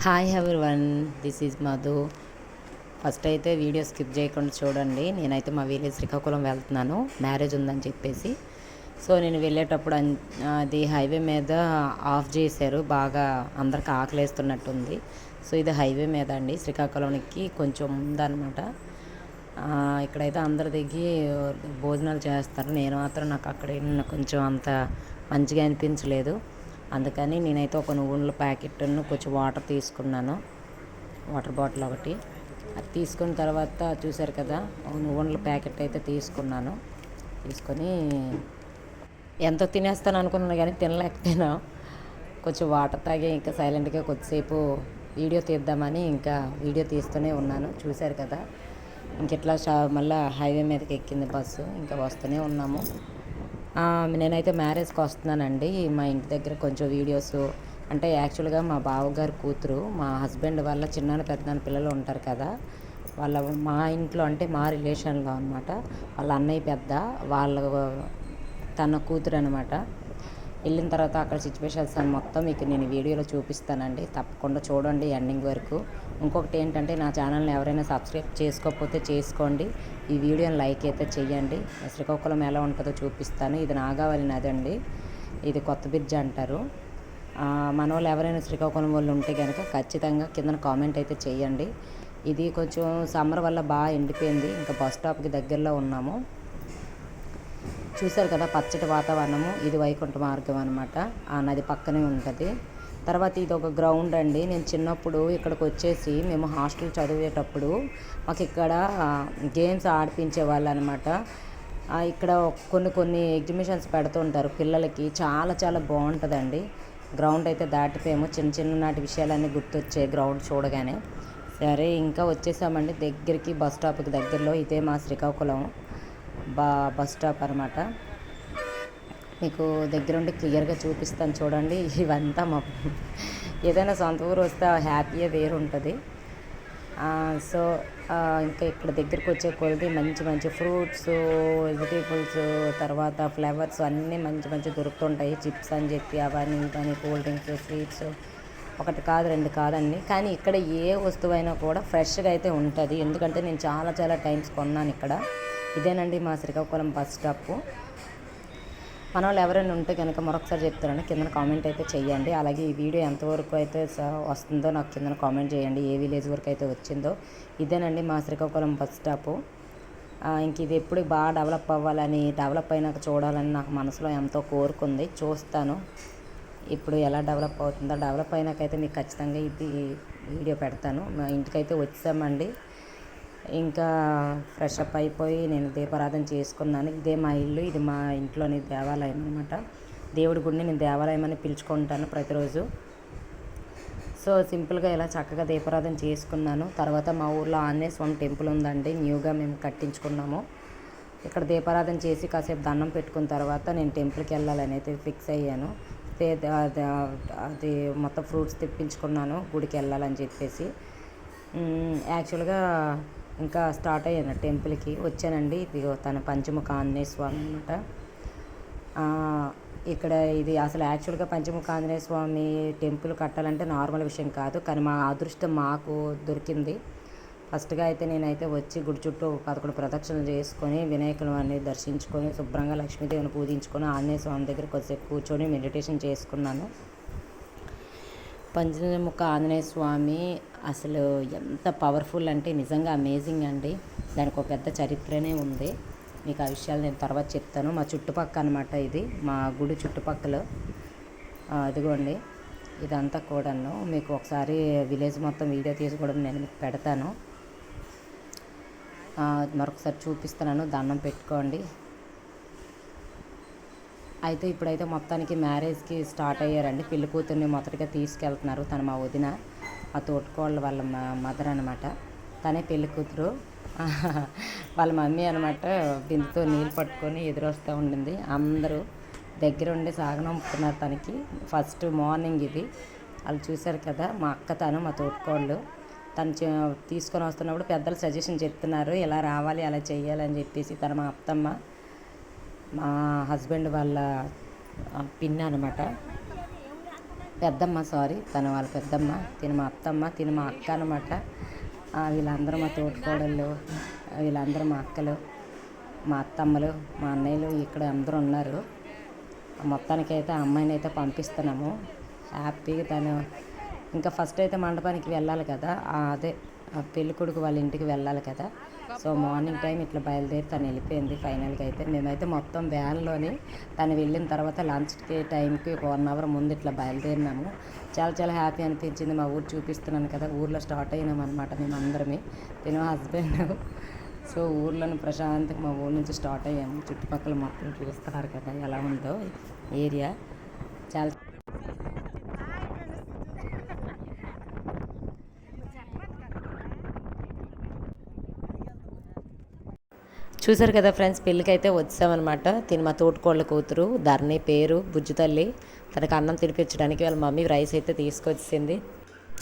Hi one this is Madhu first అయితే video skip చేయకుండా చూడండి. నేనైతే మా విలేజ్ శ్రీకాకుళం వెళ్తున్నాను. మ్యారేజ్ ఉందని చెప్పేసి. సో నేను వెళ్ళేటప్పుడు అన్- అది హైవే మీద ఆఫ్ చేశారు. బాగా అందరికి ఆకలేస్తున్నట్టుంది. సో ఇది హైవే మీద అండి. శ్రీకాకుళంకి కొంచెం ఉందన్నమాట ఇక్కడైతే అందరు దిగి భోజనాలు చేస్తారు. నేను మాత్రం నాకు అక్కడ కొంచెం అంత మంచిగా అనిపించలేదు. అందుకని నేనైతే ఒక నువ్వుల ప్యాకెట్ను కొంచెం వాటర్ తీసుకున్నాను. వాటర్ బాటిల్ ఒకటి. అది తీసుకున్న తర్వాత చూశారు కదా ఒక నువ్వుల ప్యాకెట్ అయితే తీసుకున్నాను. తీసుకొని ఎంతో తినేస్తాను అనుకున్నాను కానీ తినలేకపోయినా. కొంచెం వాటర్ తాగి ఇంకా సైలెంట్గా కొద్దిసేపు వీడియో తీద్దామని ఇంకా వీడియో తీస్తూనే ఉన్నాను. చూశారు కదా ఇంక ఇట్లా మళ్ళీ హైవే మీదకి ఎక్కింది బస్సు. ఇంకా వస్తూనే ఉన్నాము. నేనైతే మ్యారేజ్కి వస్తున్నానండి. మా ఇంటి దగ్గర కొంచెం వీడియోస్ అంటే యాక్చువల్గా మా బావగారు కూతురు మా హస్బెండ్ వాళ్ళ చిన్న పెద్దనాన్న పిల్లలు ఉంటారు కదా వాళ్ళ మా ఇంట్లో అంటే మా రిలేషన్లో అనమాట వాళ్ళ అన్నయ్య పెద్ద వాళ్ళ తన కూతురు అనమాట వెళ్ళిన తర్వాత అక్కడ సిచ్యువేషన్స్ అని మొత్తం మీకు నేను వీడియోలో చూపిస్తానండి. తప్పకుండా చూడండి ఎండింగ్ వరకు. ఇంకొకటి ఏంటంటే నా ఛానల్ని ఎవరైనా సబ్స్క్రైబ్ చేసుకోకపోతే చేసుకోండి. ఈ వీడియోని లైక్ అయితే చేయండి శ్రీకాకుళం ఎలా ఉంటుందో చూపిస్తాను. ఇది నాగావళి నది అండి ఇది కొత్త బ్రిడ్జ్ అంటారు. మన వాళ్ళు ఎవరైనా శ్రీకాకుళం వాళ్ళు ఉంటే కనుక ఖచ్చితంగా కింద కామెంట్ అయితే చేయండి ఇది కొంచెం సమ్మర్ వల్ల బాగా ఎండిపోయింది. ఇంకా బస్ స్టాప్కి దగ్గరలో ఉన్నాము. చూశారు కదా పచ్చటి వాతావరణము. ఇది వైకుంఠ మార్గం అనమాట ఆ నది పక్కనే ఉంటుంది. తర్వాత ఇది ఒక గ్రౌండ్ అండి. నేను చిన్నప్పుడు ఇక్కడికి వచ్చేసి మేము హాస్టల్ చదివేటప్పుడు మాకు ఇక్కడ గేమ్స్ ఆడిపించే వాళ్ళు అనమాట ఇక్కడ కొన్ని కొన్ని ఎగ్జిబిషన్స్ పెడుతుంటారు పిల్లలకి. చాలా చాలా బాగుంటుందండి. గ్రౌండ్ అయితే దాటిపోయాము. చిన్న చిన్న నాటి విషయాలన్నీ గుర్తొచ్చే గ్రౌండ్ చూడగానే. సరే ఇంకా వచ్చేసామండి. దగ్గరికి బస్ స్టాప్కి దగ్గరలో ఇదే మా శ్రీకాకుళం బా బస్ స్టాప్ అనమాట మీకు దగ్గరుండి క్లియర్గా చూపిస్తాను చూడండి. ఇవంతా మా ఏదైనా సొంత ఊరు వస్తే హ్యాపీయే వేరు ఉంటుంది సో ఇంకా ఇక్కడ దగ్గరికి వచ్చే కొద్ది మంచి మంచి ఫ్రూట్స్ వెజిటేబుల్స్ తర్వాత ఫ్లవర్స్ అన్నీ మంచి మంచి దొరుకుతుంటాయి. చిప్స్ అని చెప్పి అవన్నీ ఇవన్నీ కూల్ డ్రింక్స్ స్వీట్స్ ఒకటి కాదు రెండు కాదండి కానీ ఇక్కడ ఏ వస్తువైనా కూడా ఫ్రెష్గా అయితే ఉంటుంది. ఎందుకంటే నేను చాలా చాలా టైమ్స్ కొన్నాను ఇక్కడ. ఇదేనండి మా శ్రీకాకుళం బస్ స్టాప్. మన వాళ్ళు ఎవరైనా ఉంటే కనుక మరొకసారి చెప్తారని కింద కామెంట్ అయితే చేయండి అలాగే ఈ వీడియో ఎంతవరకు అయితే వస్తుందో నాకు కింద కామెంట్ చేయండి ఏ విలేజ్ వరకు అయితే వచ్చిందో. ఇదేనండి మా శ్రీకాకుళం బస్ స్టాపు. ఇంక ఇది ఎప్పుడు బాగా డెవలప్ అవ్వాలని డెవలప్ అయినాక చూడాలని నాకు మనసులో ఎంతో కోరుకుంది చూస్తాను. ఇప్పుడు ఎలా డెవలప్ అవుతుందో డెవలప్ అయినాకైతే మీకు ఖచ్చితంగా ఇది వీడియో పెడతాను. మా ఇంటికైతే వచ్చామండి. ఇంకా ఫ్రెష్ అప్ అయిపోయి నేను దీపారాధన చేసుకున్నాను. ఇదే మా ఇల్లు ఇది మా ఇంట్లోని దేవాలయం అనమాట దేవుడి గుడిని నేను దేవాలయం అని పిలుచుకుంటాను ప్రతిరోజు. సో సింపుల్గా ఇలా చక్కగా దీపారాధన చేసుకున్నాను. తర్వాత మా ఊర్లో ఆంజనేయ స్వామి టెంపుల్ ఉందండి. న్యూగా మేము కట్టించుకున్నాము. ఇక్కడ దీపారాధన చేసి కాసేపు దండం పెట్టుకున్న తర్వాత నేను టెంపుల్కి వెళ్ళాలని అయితే ఫిక్స్ అయ్యాను. అది మొత్తం ఫ్రూట్స్ తెప్పించుకున్నాను. గుడికి వెళ్ళాలని చెప్పేసి. యాక్చువల్గా ఇంకా స్టార్ట్ అయ్యాను టెంపుల్కి. వచ్చానండి. ఇది తన పంచముఖ ఆంజనేయ స్వామి అనమాట ఇక్కడ ఇది అసలు యాక్చువల్గా పంచముఖ ఆంజనేయ స్వామి టెంపుల్ కట్టాలంటే నార్మల్ విషయం కాదు. కానీ మా అదృష్టం మాకు దొరికింది. ఫస్ట్గా అయితే నేనైతే వచ్చి గుడి చుట్టూ పదకొండు ప్రదక్షిణలు చేసుకొని వినాయకులు అన్ని దర్శించుకొని శుభ్రంగా లక్ష్మీదేవిని పూజించుకొని ఆంజనేయ స్వామి దగ్గర కొద్దిసేపు కూర్చొని మెడిటేషన్ చేసుకున్నాను. పంచముఖ ఆంజనేయ స్వామి అసలు ఎంత పవర్ఫుల్ అంటే నిజంగా అమేజింగ్ అండి. దానికి ఒక పెద్ద చరిత్రనే ఉంది. మీకు ఆ విషయాలు నేను తర్వాత చెప్తాను. మా చుట్టుపక్క అనమాట ఇది. మా గుడి చుట్టుపక్కల. అదిగోండి ఇదంతా కూడాను మీకు ఒకసారి విలేజ్ మొత్తం వీడియో తీసి కూడా నేను మీకు పెడతాను. మరొకసారి చూపిస్తున్నాను. దండం పెట్టుకోండి. అయితే ఇప్పుడైతే మొత్తానికి మ్యారేజ్కి స్టార్ట్ అయ్యారండి. పెళ్ళి కూతుర్ని మొదటిగా తీసుకెళ్తున్నారు. తను మా వదిన ఆ తోటకోళ్ళ వాళ్ళ మదర్ అనమాట తనే పెళ్ళి కూతురు. వాళ్ళ మమ్మీ అనమాట బిందుతో నీళ్ళు పట్టుకొని ఎదురొస్తూ ఉండింది. అందరూ దగ్గర ఉండి సాగనంపుతున్నారు తనకి. ఫస్ట్ మార్నింగ్ ఇది. వాళ్ళు చూశారు కదా మా అక్క తను మా తోటకోళ్ళు. తను తీసుకొని వస్తున్నప్పుడు పెద్దలు సజెషన్ చెప్తున్నారు. ఇలా రావాలి అలా చేయాలని అని చెప్పేసి తన మా అత్తమ్మ మా హస్బెండ్ వాళ్ళ పిన్ అనమాట పెద్దమ్మ సారీ తను వాళ్ళ పెద్దమ్మ తిన మా అత్తమ్మ తిన మా అక్క అనమాట వీళ్ళందరూ మా తోటికోడళ్ళు వీళ్ళందరూ మా అక్కలు మా అత్తమ్మలు మా అన్నయ్యలు ఇక్కడ అందరూ ఉన్నారు. మొత్తానికి అయితే ఆ అమ్మాయిని అయితే పంపిస్తున్నాము. హ్యాపీగా తను ఇంకా ఫస్ట్ అయితే మండపానికి వెళ్ళాలి కదా అదే. ఆ వాళ్ళ ఇంటికి వెళ్ళాలి కదా. సో మార్నింగ్ టైం ఇట్లా బయలుదేరి తను వెళ్ళిపోయింది ఫైనల్గా అయితే. మేమైతే మొత్తం వ్యాన్లోని తను వెళ్ళిన తర్వాత లంచ్కి టైంకి ఒక వన్ అవర్ ముందు ఇట్లా బయలుదేరినాము. చాలా చాలా హ్యాపీ అనిపించింది. మా ఊరు చూపిస్తున్నాను కదా. ఊర్లో స్టార్ట్ అయినాం అనమాట మేము అందరమే. తిన హస్బెండ్. సో ఊర్లోని ప్రశాంతంగా మా ఊరు నుంచి స్టార్ట్ అయ్యాము. చుట్టుపక్కల మొత్తం చూస్తున్నారు కదా ఎలా ఉందో ఏరియా. చాలా చూసారు కదా ఫ్రెండ్స్ పెళ్ళికి అయితే వచ్చామన్నమాట. తిని మా తోటికోళ్ళ కూతురు ధరణి పేరు బుజ్జు తల్లి. తనకు అన్నం తినిపించడానికి వాళ్ళ మమ్మీ రైస్ అయితే తీసుకొచ్చింది.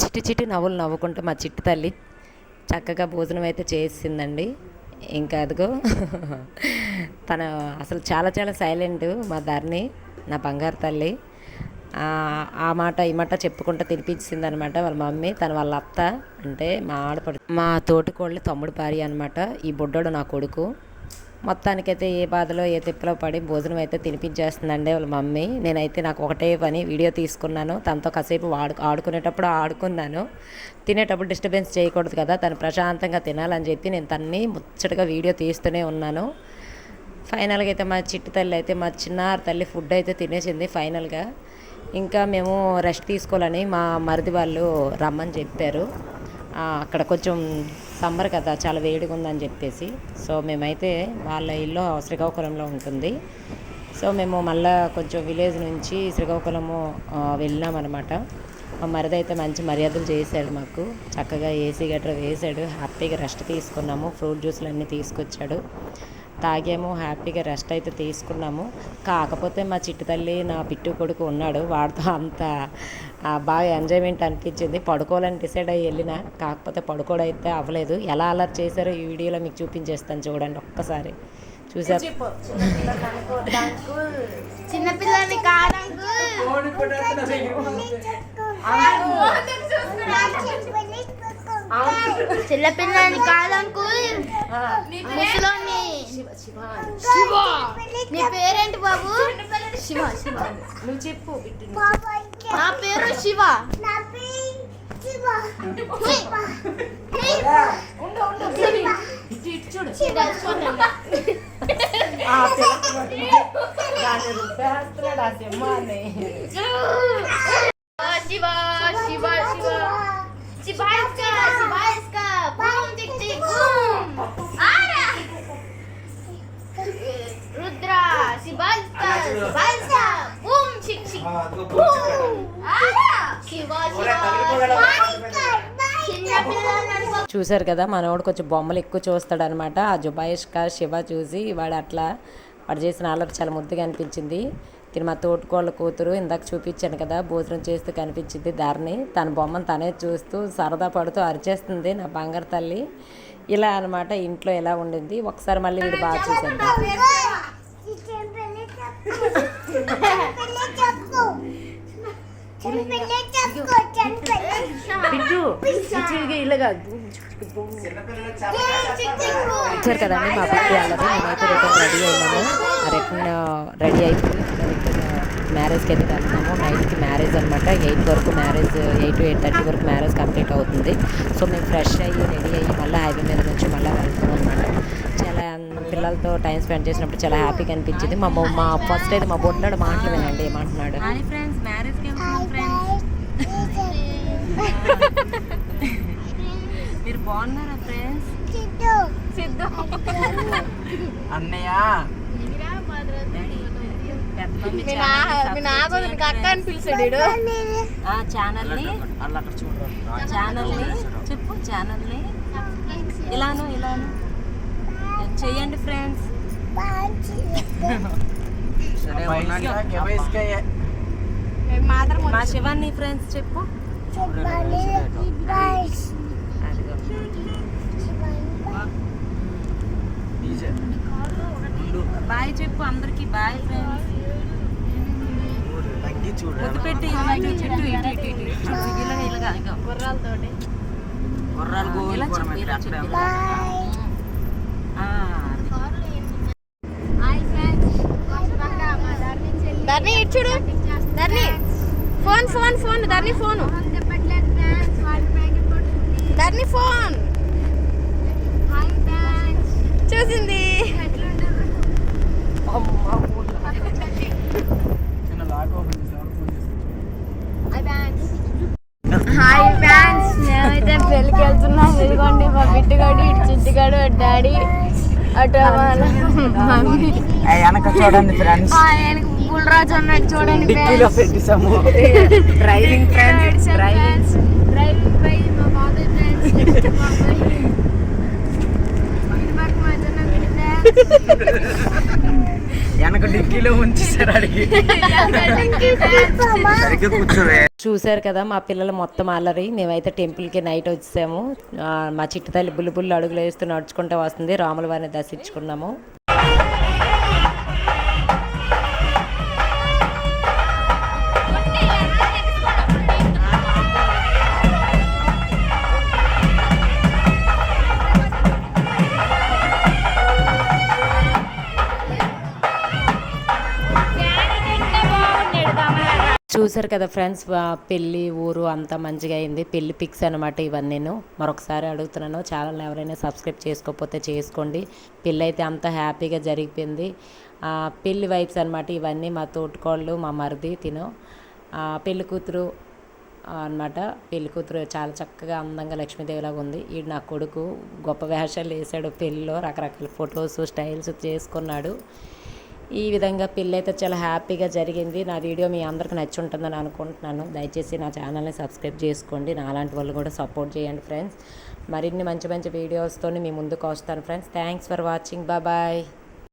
చిట్టి చిట్టి నవ్వులు నవ్వుకుంటూ మా చిట్టి తల్లి చక్కగా భోజనం అయితే చేసిందండి. ఇంకా అదిగో తన అసలు చాలా చాలా సైలెంట్ మా ధరణి నా బంగారు తల్లి. ఆ, మాట ఈ మాట చెప్పుకుంటూ తినిపించింది అనమాట వాళ్ళ మమ్మీ. తన వాళ్ళ అత్త అంటే మా ఆడపడు మా తోటికోళ్ళ తమ్ముడు భార్య అనమాట ఈ బుడ్డోడు నా కొడుకు. మొత్తానికైతే ఏ బాధలో ఏ తిప్పలో పడి భోజనం అయితే తినిపించేస్తుందండి వాళ్ళ మమ్మీ. నేనైతే నాకు ఒకటే పని వీడియో తీసుకున్నాను. తనతో కాసేపు ఆడు ఆడుకునేటప్పుడు ఆడుకున్నాను. తినేటప్పుడు డిస్టర్బెన్స్ చేయకూడదు కదా తను ప్రశాంతంగా తినాలని చెప్పి నేను తన్ని ముచ్చటగా వీడియో తీస్తూనే ఉన్నాను. ఫైనల్గా అయితే మా చిట్టి తల్లి అయితే మా చిన్నారి తల్లి ఫుడ్ అయితే తినేసింది ఫైనల్గా ఇంకా మేము రెస్ట్ తీసుకోవాలని మా మరిది వాళ్ళు రమ్మని చెప్పారు. అక్కడ కొంచెం సమ్మర్ కదా చాలా వేడిగా ఉందని చెప్పేసి. సో మేమైతే వాళ్ళ ఇల్లు శ్రీకాకుళంలో ఉంటుంది. సో మేము మళ్ళా కొంచెం విలేజ్ నుంచి శ్రీకాకుళము వెళ్ళినామన్నమాట. మా మరిది అయితే మంచి మర్యాదలు చేశాడు మాకు. చక్కగా ఏసీ గట్రా వేసాడు హ్యాపీగా రెస్ట్ తీసుకున్నాము. ఫ్రూట్ జ్యూస్లు అన్నీ తీసుకొచ్చాడు. తాగాము హ్యాపీగా రెస్ట్ అయితే తీసుకున్నాము. కాకపోతే మా చిట్టు తల్లి నా పిట్టు కొడుకు ఉన్నాడు. వాడితో అంత బాగా ఎంజాయ్మెంట్ అనిపించింది. పడుకోవాలని డిసైడ్ అయ్యి వెళ్ళిన కాకపోతే పడుకోవడం అయితే అవ్వలేదు. ఎలా అలర్ట్ చేశారో ఈ వీడియోలో మీకు చూపించేస్తాను చూడండి ఒక్కసారి. చూసారు? చిన్నపిల్లని కాదంకు చిన్నపిల్లని కాదంకు ముసలోని శివ. నీ పేరేంటి బాబు? శివ శివ. నువ్వు చెప్పు నా పేరు శివ. శివ. చూశారు కదా మనవాడు కొంచెం బొమ్మలు ఎక్కువ చూస్తాడనమాట. ఆ జుబాయిష్కా శివ చూసి వాడు అట్లా వాడు చేసిన అల్లరి చాలా ముద్దుగా అనిపించింది. తిని మా తోటికోళ్ళ కూతురు ఇందాక చూపించాను కదా భోజనం చేస్తూ కనిపించింది దారిని తన బొమ్మను తనే చూస్తూ సరదా పడుతూ అరిచేస్తుంది నా బంగారు తల్లి. ఇలా అన్నమాట ఇంట్లో ఎలా ఉండింది. ఒకసారి మళ్ళీ వీడు బాగా చూశాను బిట్టు ఇలాగా వచ్చారు కదండి మా పట్టి వాళ్ళది మేమైతే రిటర్న్ రెడీ అయినాము ఆ రిటర్న్ రెడీ అయిపోయి మ్యారేజ్కి అయితే వెళ్తున్నాము. నైట్కి మ్యారేజ్ అనమాట ఎయిట్ వరకు మ్యారేజ్ ఎయిట్ ఎయిట్ థర్టీ వరకు మ్యారేజ్ కంప్లీట్ అవుతుంది. సో మేము ఫ్రెష్ అయ్యి రెడీ అయ్యి మళ్ళీ హైవే మీద నుంచి మళ్ళీ వెళ్తాం అనమాట చాలా పిల్లలతో టైం స్పెండ్ చేసినప్పుడు చాలా హ్యాపీగా అనిపించింది. మా మొ- మా ఫస్ట్ అయితే మా బొడ్డాడు మాటలు వినండి ఏమంటున్నాడు హాయ్ ఫ్రెండ్స్ మ్యారేజ్కి మీరు బాగున్నారా ఫ్రెండ్స్? సిద్ధు. అన్నయ్య. అక్క అని పిలిచాడు ఆ ఛానల్ని అలా అక్కడ చూడరా. ఛానల్ని చెప్పు ఛానల్ని. ఇలాను ఇలాను. చెయ్యండి ఫ్రెండ్స్? మా శివాన్ని ఫ్రెండ్స్ చెప్పు. బాయ్ చెప్పు అందరికి బాయ్ ఫ్రెండ్స్. చెట్టు ఇటు ఇటు ఇటు ఇటు. చూడు ఇలాగ ఇలాగ ఇగో. గుర్రాలతోటి గుర్రాలు గోలు ఇలా చెప్పు, గుర్రం ఇలా ఎక్కడ చెప్పు, అక్కడ. ఇలా. ఆ, అది. ధర్ని ఇటు చూడు. Dharni. Phone phone phone Dharni phone. Dharni phone. చూసింది చిన్న లాక్ ఓపెన్ చేసాడు ఫోన్ చేస్తాడు హాయ్ ఫ్యాన్స్ మేమైతే పెళ్ళికి వెళ్తున్నాం ఇదిగోండి మా బిట్టుగాడు ఇటు చిట్టుగాడు డాడీ అటు మమ్మీ. వెనక చూడండి ఫ్రెండ్స్ ఆయనకు బుల్రాజు చూడండి driving friends driving driving by మా ఫాదర్ ఫ్రెండ్స్ మా జన వెనక డిక్కీలో ఉంచేసారు అడిగి. సరిగ్గా కూర్చోవే. చూశారు కదా మా పిల్లలు మొత్తం అల్లరి. మేమైతే టెంపుల్కి నైట్ వచ్చాము మా చిట్టు తల్లి బుల్లి బుల్లి అడుగులు వేస్తూ నడుచుకుంటూ వస్తుంది. రాముల వారిని దర్శించుకున్నాము. చూసారు కదా ఫ్రెండ్స్ పెళ్ళి ఊరు అంతా మంచిగా అయింది. పెళ్ళి పిక్స్ అనమాట ఇవన్నీ నేను మరొకసారి అడుగుతున్నాను ఛానల్ ఎవరైనా సబ్స్క్రైబ్ చేసుకోకపోతే చేసుకోండి. పెళ్ళి అయితే అంత హ్యాపీగా జరిగిపోయింది. పెళ్ళి వైబ్స్ అనమాట ఇవన్నీ మా తోటికోళ్ళు మా మరిది తిను. పెళ్ళి కూతురు అనమాట పెళ్ళి కూతురు చాలా చక్కగా అందంగా లక్ష్మీదేవిలాగా ఉంది. ఈ నా కొడుకు గొప్ప వేషాలు వేసాడు పెళ్ళిలో రకరకాల ఫొటోస్ స్టైల్స్ చేసుకున్నాడు. ఈ విధంగా పెళ్ళైతే చాలా హ్యాపీగా జరిగింది. నా వీడియో మీ అందరికి నచ్చి ఉంటుందని అనుకుంటున్నాను. దయచేసి నా ఛానల్ని సబ్స్క్రైబ్ చేసుకోండి. నా అలాంటి వాళ్ళు కూడా సపోర్ట్ చేయండి ఫ్రెండ్స్. మరిన్ని మంచి మంచి వీడియోస్తో మీ ముందుకు వస్తాను friends. Thanks for watching. Bye.